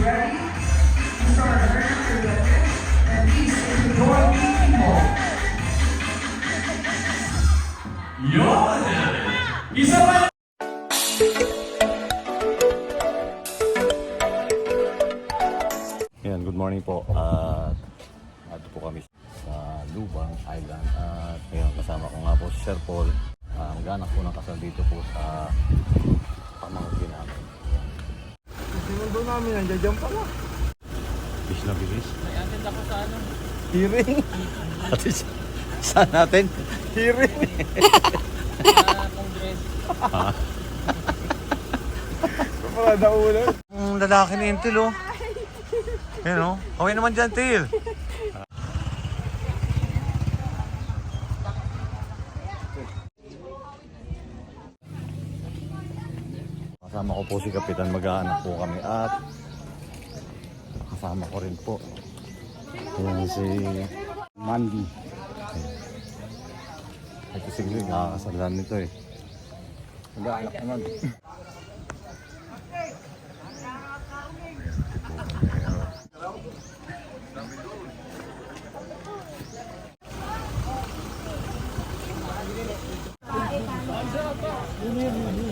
ready to start learning your weapon and these the door people. Yun! Isa pa Yan, good morning po. At ato po kami sa Lubang Island. At ngayon, kasama ko nga po si Sir Paul. Uh, Maghanap po ng kasal dito po sa pamangkin namin. Sinundo namin, nandiyan dyan pala. Bis na bilis. Hearing. Ate, saan natin? Hearing. Ito pala naulan. Ang lalaki ni Intel, oh. Yan, oh. Okay naman dyan, Til. Kasama ko po si Kapitan, mag-aanap po kami at kasama ko rin po. Yan si Mandy. Ito si Glenn, nakakasalan nito eh. Mag-aanap naman. Ayan,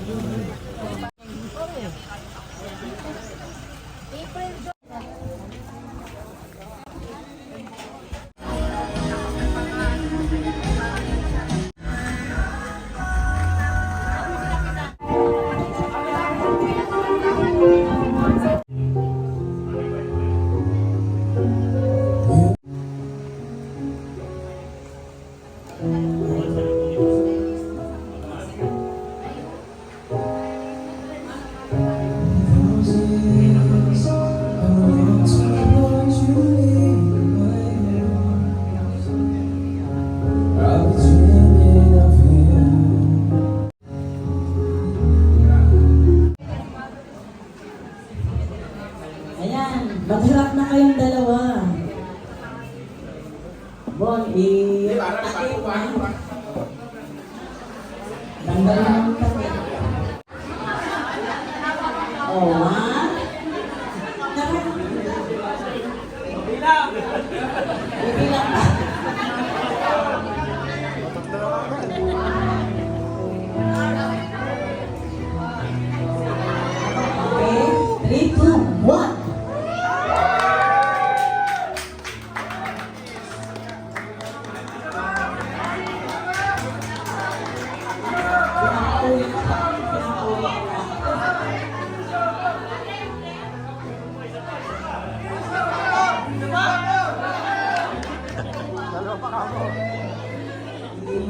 Tandaan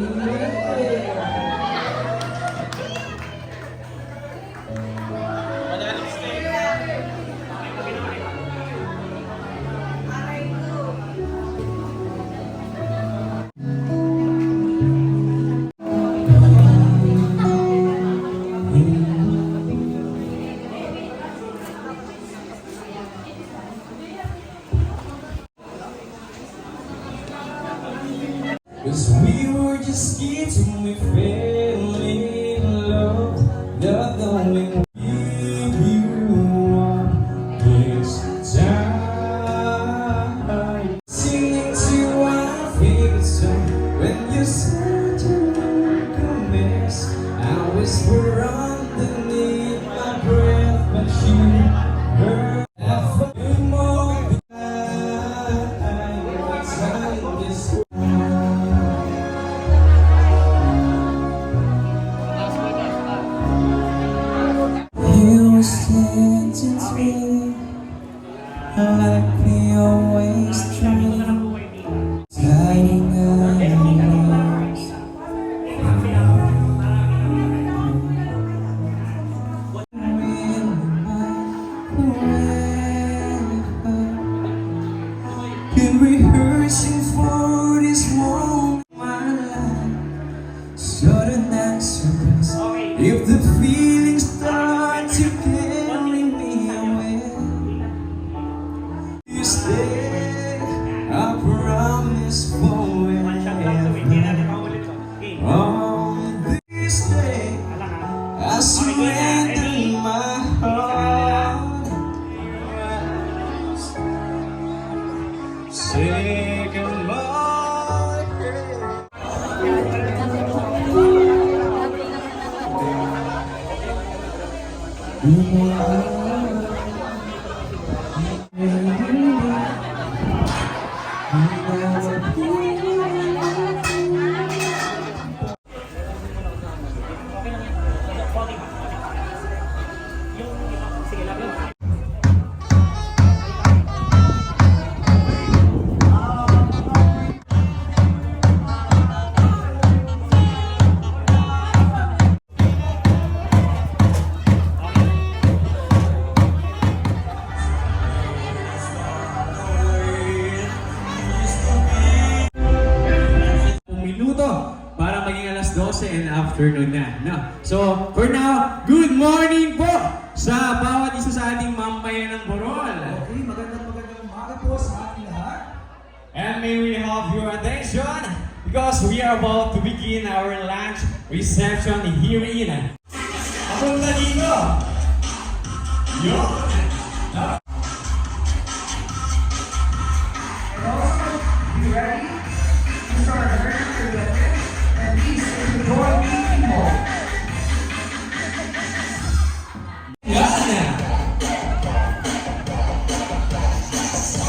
Amén. Jesus. resposta. 12 and afternoon na. No? So, for now, good morning po sa bawat isa sa ating mamayan ng Borol. Okay, magandang magandang umaga po sa ating lahat. And may we have your attention because we are about to begin our lunch reception here in Papunta dito! Yun!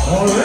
Alright!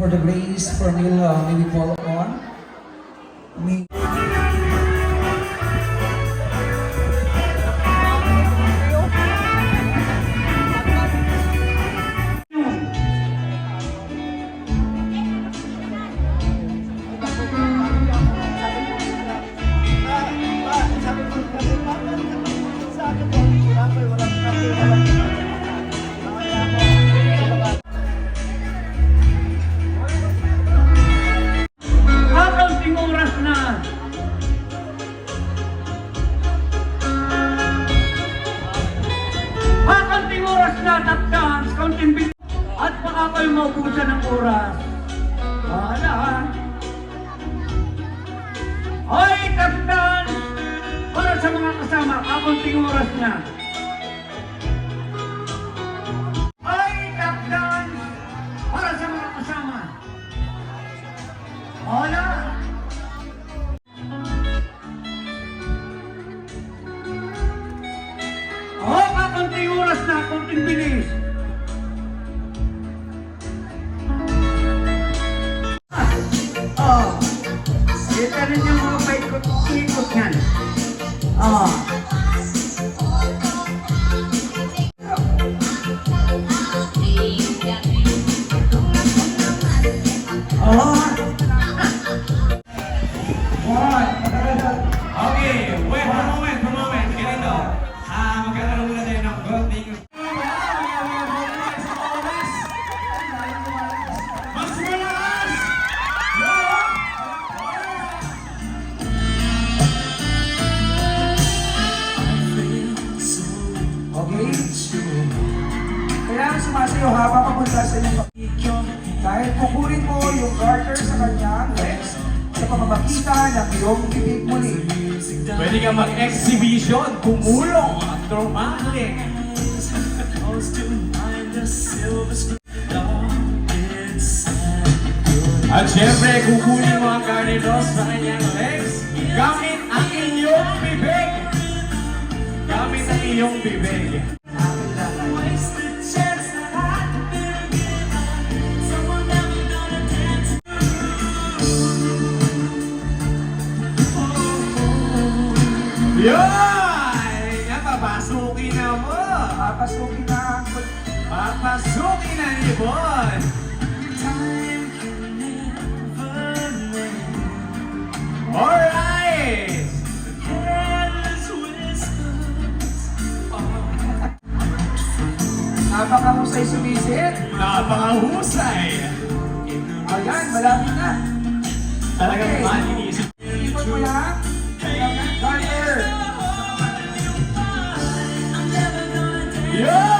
For the ladies, for me, uh, maybe follow on. Me. Na, tap dance, kaunting bit. At baka kayo maubusan ng oras. Wala ha. Hoy, tap dance! Para sa mga kasama, kakaunting oras na. Rin yung mga paikot-ikot yan. Oh. Oh. Okay, wait, one moment, one moment. Ganito. Ah, magkakaroon muna tayo ng konting... Dahil kukunin mo yung garter sa kanyang legs sa pamamagitan ng iyong bibig muli. Pwede ka mag-exhibition, kumulong, dramatic. At syempre, kukunin mo ang carnidos sa kanyang legs gamit ang iyong bibig. Gamit ang iyong bibig. Papasukin na ang Papasukin ang ibon! Alright! Napakahusay sumisit. Napakahusay! Ayan, malapit na. Talagang Okay. man, iniisip. Ipon mo lang. Yeah!